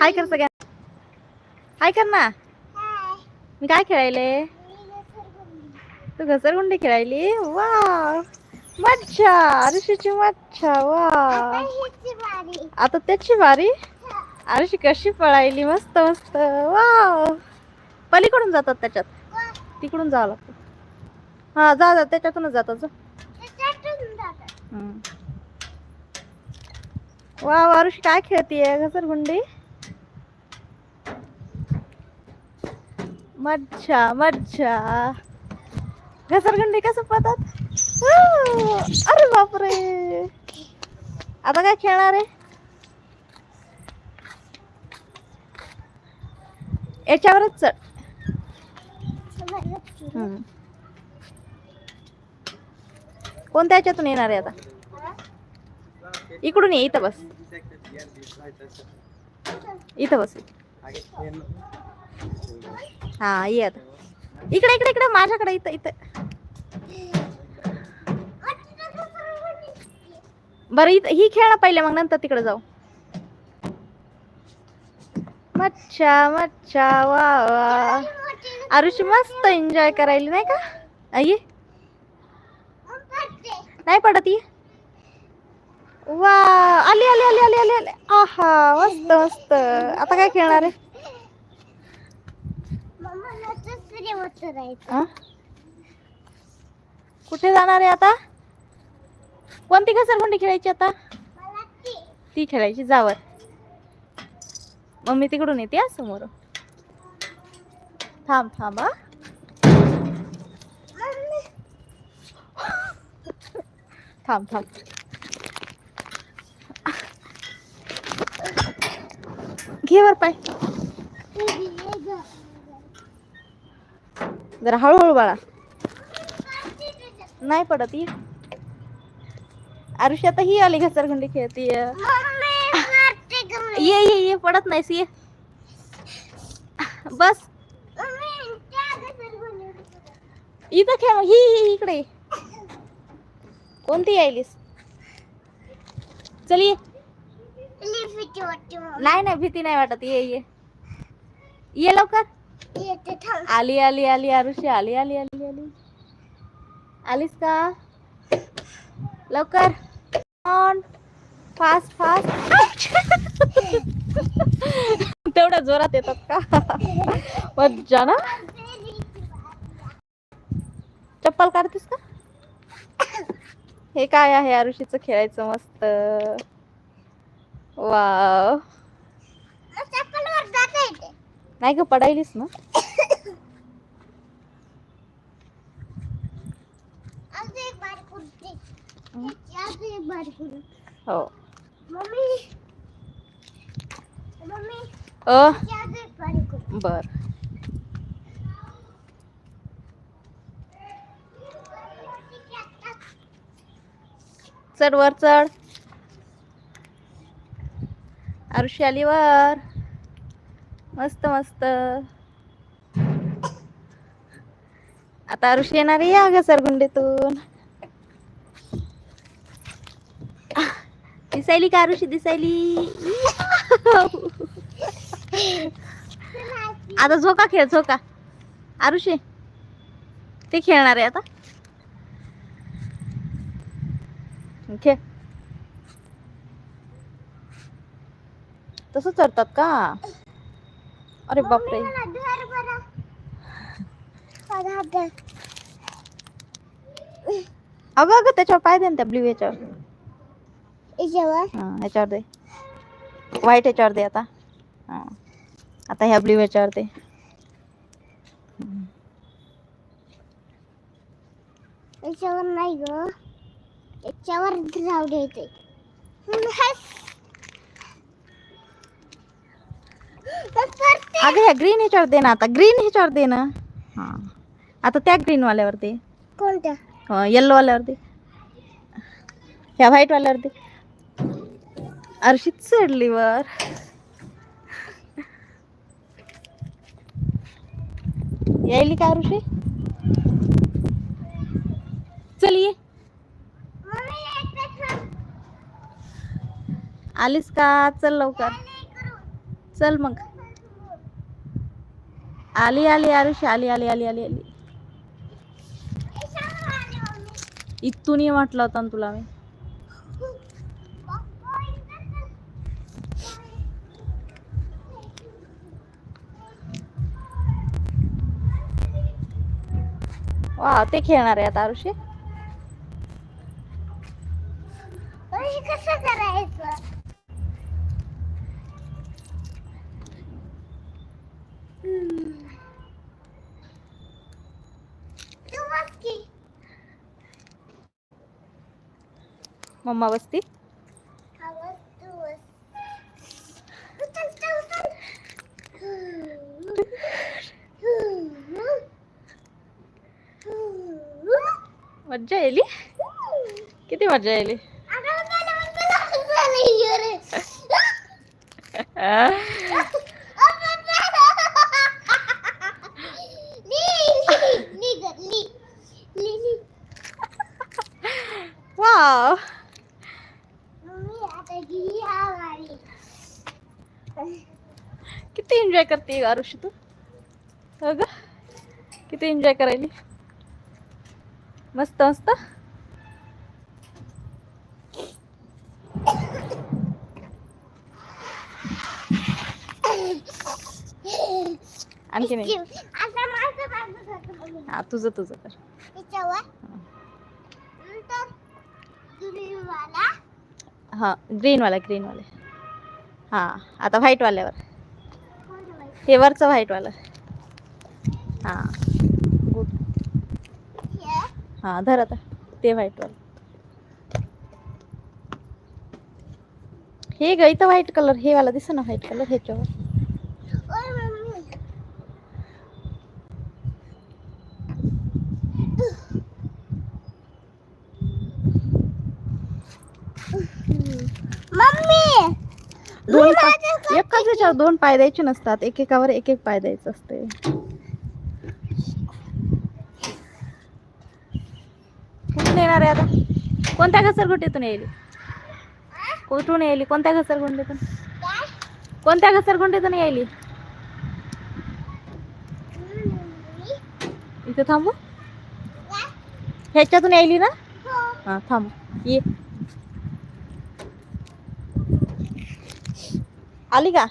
हाय कर सगळ्या. हाय कर ना. मी काय खेळायले? तू घसरगुंडी खेळायली? वा मच्छा आरुषीची मच्छा वा आता त्याची बारी आरुषी कशी पळायली? मस्त मस्त. वा पलीकडून जातात त्याच्यात. तिकडून जावं लागतं. हा जा जा. त्याच्यातूनच जातात जा. वा वारुषी काय खेळतीये? घसरगुंडी? मच्छा मज्जा. घसरगुंडी कसं पतात अरे बापरे. आता काय खेळणार आहे? याच्यावरच चढ. कोणत्या याच्यातून येणार आहे आता? इकडून ये इथं बस. इथं बस. हा ये आता. इकडे इकडे इकडे माझ्याकडे इथं इथं. बरं इथं ही खेळ पहिले मग नंतर तिकडे जाऊ. मच्छा मच्छा वा वा. आरुषी मस्त एन्जॉय करायली नाही का? आई? नाही पडत ये वा आली आली आली आली आली आली. आहा मस्त मस्त. आता काय खेळणार आहे? कुठे जाणार आहे आता? कोणती घसरगुंडी खेळायची आता? ती. खेळायची जावर मम्मी तिकडून येते समोर. थांब थांब थांब थांब. घे वर पाय. जरा हळूहळू बाळा. नाही पडत ही. आरुषी आता ही आली घसरगुंडी खेळतीय ये ये ये पडत नाहीस ये. बस. इथं खेळ ही ही इकडे. कोणती यायलीस? चल ये. नाही नाही भीती नाही वाटत. ये ये. ये लवकर. आली आली आली आरुषी आली आली आली आली. आलीस का? लवकर. ऑन फास्ट फास्ट तेवढ्या जोरात येतात का? मज्जा ना चप्पल काढतेस का? हे काय आहे आरुषीचं खेळायचं मस्त. वाव नाही ग पडायलीस ना. हो. अ? बर. चढ वर चढ. आरुषी आली वर. मस्त मस्त. आता ऋषी येणार आहे या घसरगुंडीतून. दिसायली का ऋषी दिसायली. आता झोका खेळ झोका. आरुषी ते खेळणार आहे आता. खेळ. तसं चढतात का? अरे बापरे. अगं अगं त्याच्यावर पाय दे ना त्या ब्ल्यू याच्यावर? हा ह्याच्यावर दे. व्हाईट ह्याच्यावर दे आता. हा. आता ह्या ब्ल्यू ह्याच्यावर दे. याच्यावर नाही ग. याच्यावर राहू द्यायचंय अगं ह्या ग्रीन ह्याच्यावर दे ना आता. ग्रीन ह्याच्यावर दे ना. हा. आता त्या ग्रीन वाल्यावर दे. कोणत्या? येल्लो वाल्यावर दे. ह्या व्हाईट वाल्यावर दे. अर्षित चढली वर यायली का ऋषी? चल ये. आलीस का? चल लवकर. चल मग. आली आली आरुषी आली आली आली आली आली. इथून ये म्हटलं होतं ना तुला मी. वा ते खेळणार आहे आता आरुषी. कसं करायचं हम्म. तू बस की मम्मा बसती मज्जा येली किती मज्जा येली किती एन्जॉय करते आरुषी तू? हो ग? किती एन्जॉय करायली? मस्त मस्त? आणखी नाही हा तुझं तुझं तर हा. ग्रीन वाला. ग्रीन वाले. हा आता व्हाईटवाल्यावर. हे वरचं व्हाईटवालं. हां. हा गुड हा धर आता. ते व्हाईटवालं. हे ग इथं व्हाईट कलर हे वाला दिसं ना व्हाईट कलर ह्याच्यावर मम्मी दोन पा- एकाच ह्याच्यावर दोन पाय द्यायचे नसतात. एकेकावर एक एक पाय द्यायचं असते. कुठून येणार आहे आता? कोणत्या घसरगुंडीतून येईल? कुठून येईल? कोणत्या घसरगुंडीतून? कोणत्या घसरगुंडीतून येईल? इथे थांबू. ह्याच्यातून यायली ना? हा थांब. ये. आली का?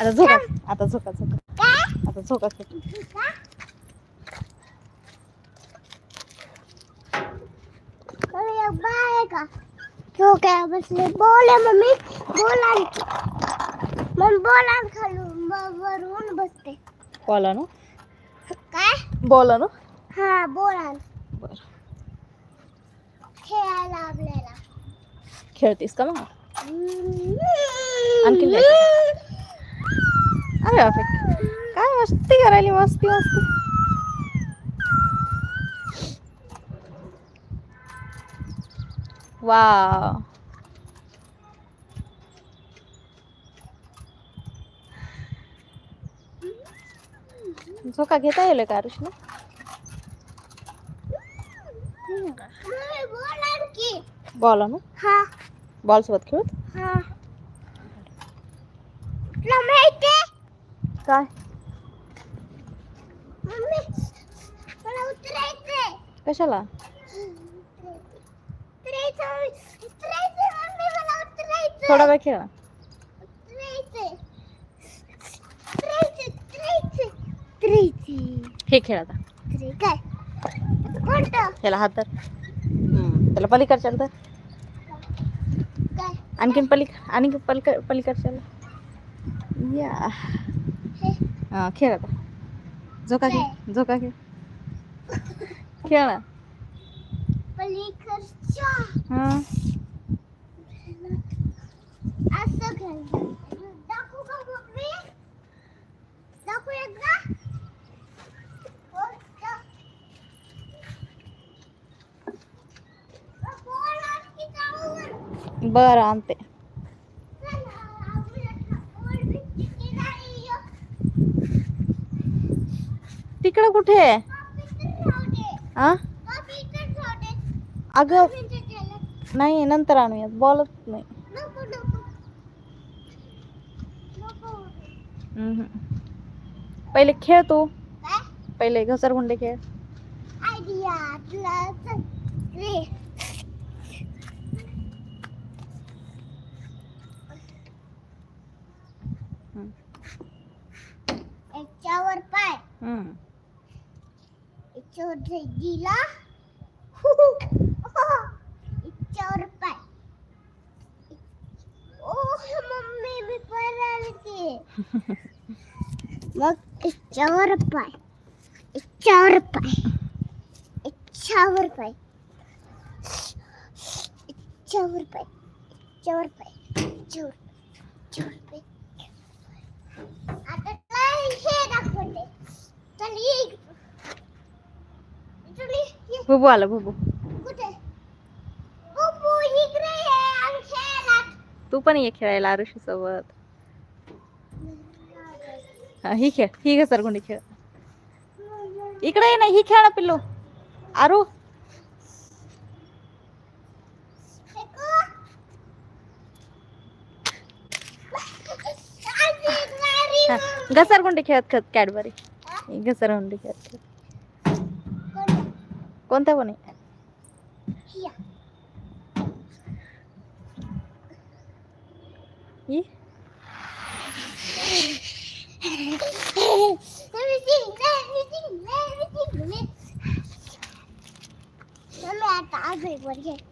आता झोका. आता झोका झोका. आता झोका का? बसले. बोल मम्मी. बोल मग बोल खालून. वरून बसते. बोला ना. काय? बोला ना. हा बोल बर. खेळायला आपल्याला खेळतीस का मग? आणखी? अरे बापरे. काय मस्ती करायली मस्ती मस्ती. वा झोका घेता येईल का आणखी बॉल हा. बॉल सोबत खेळत हा काय? कशाला? थोडा वेळ खेळा. हे खेळ काय? त्याला हात धर. हम्म, त्याला पलीकडच्या काय आणखीन पलीक आणखी पलीक पलीकडच्याला. या. खेळ आता. झोका खेळ झोका खेळ. खेळ हा असं खेळ दाखवू का मम्मी दाखवू एकदा हो, दा- बोल आणखी जाऊन. बरं आणते. तिकडं कुठे. अगं नाही नंतर आणूयात. बोलत नाही. पहिले खेळ तू. पहिले घसरगुंडे खेळ आयडिया तुला चल रे हम्म. याच्यावर पाय. याच्यावर दिला. याच्यावर पाय. ओ मम्मी मी पळाले की मग याच्यावर पाय. याच्यावर पाय. याच्यावर पाय. याच्यावर पाय. याच्यावर पाय. याच्यावर याच्यावर पाय. बुबू आलं बुबू. तू पण ये खेळायला आरुषी सोबत हा, ही खेळ ही घसरगुंडी खेळ. इकडे ये ना ही खेळ ना पिल्लू. आरू फेकू. आजी, गाडी हा, मग. घसरगुंडी खेळत खेळत कॅडबरी हा? ही घसरगुंडी खेळत खेळत कोण? कोणत्या पण. ही Let me sing, let